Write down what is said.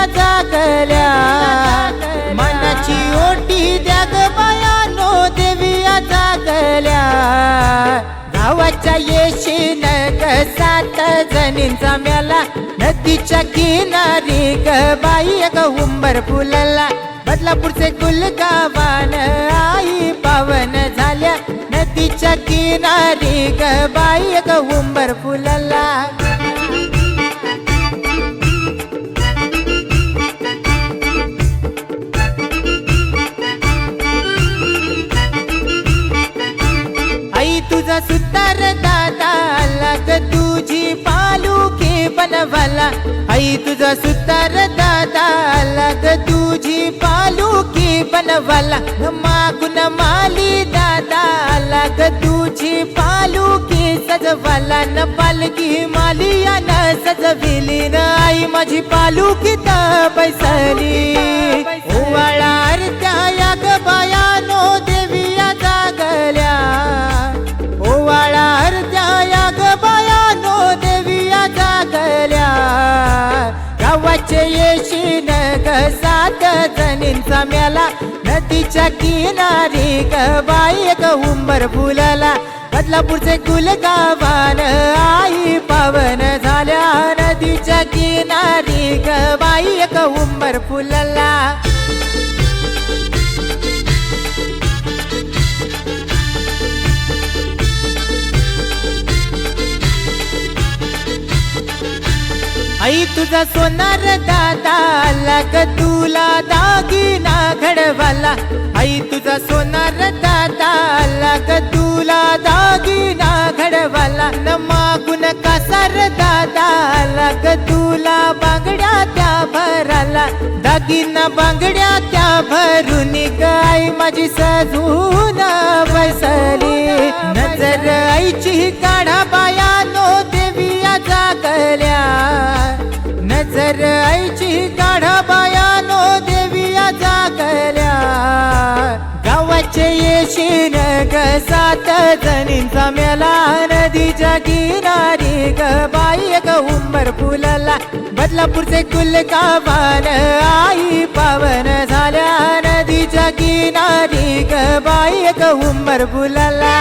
देविया जागल्या मनाची ओटी द्या ग बायानो देविया जागल्या गावाच्या येशीन ग सात जणींचा मेला. नदीच्या किनारी ग बाई ग उंबर फुलला. बदलापूरचे गुलगावान आई पावन झाल्या. नदीच्या किनारी ग बाई ग उंबर फुलला. तुझा सुतार दादा लग तुझी पालुकी बनवाला. आई तुझा सुतार दादा लग तुझी पालुकी बनवाला. मागून माली दादा लग तुझी पालुकी सजवाला. न पालकी माली न सजविली न आई माझी पा गावाचे येशीन ग सात जणींचा मेला. नदीच्या किनारी ग बाई एक उंबर फुलला. बदलापूरचे गुलगावान आई पावन झाल्या. नदीच्या किनारी ग बाई एक उंबर फुलला. आई तुझा सोनार दादा लग तुला दागिना घडवाला. आई तुझा सोनार दादा लग तुला दागिना घडवाला. न मागून कासार दादा लग तुला बांगड्या त्या भराला. दागिना बांगड्या त्या भरून गाय माझी सजून बसली. नजर आईची का नजर आईची काढा बायानो देविया जागल्या. गावाचे येशीन ग सात जणींचा मेला नदीच्या किनारी ग बाई ग उंबर फुलला. बदलापूरचे कुल गावान आई पावन झाल्या नदीच्या किनारी ग बाई ग उंबर फुलला.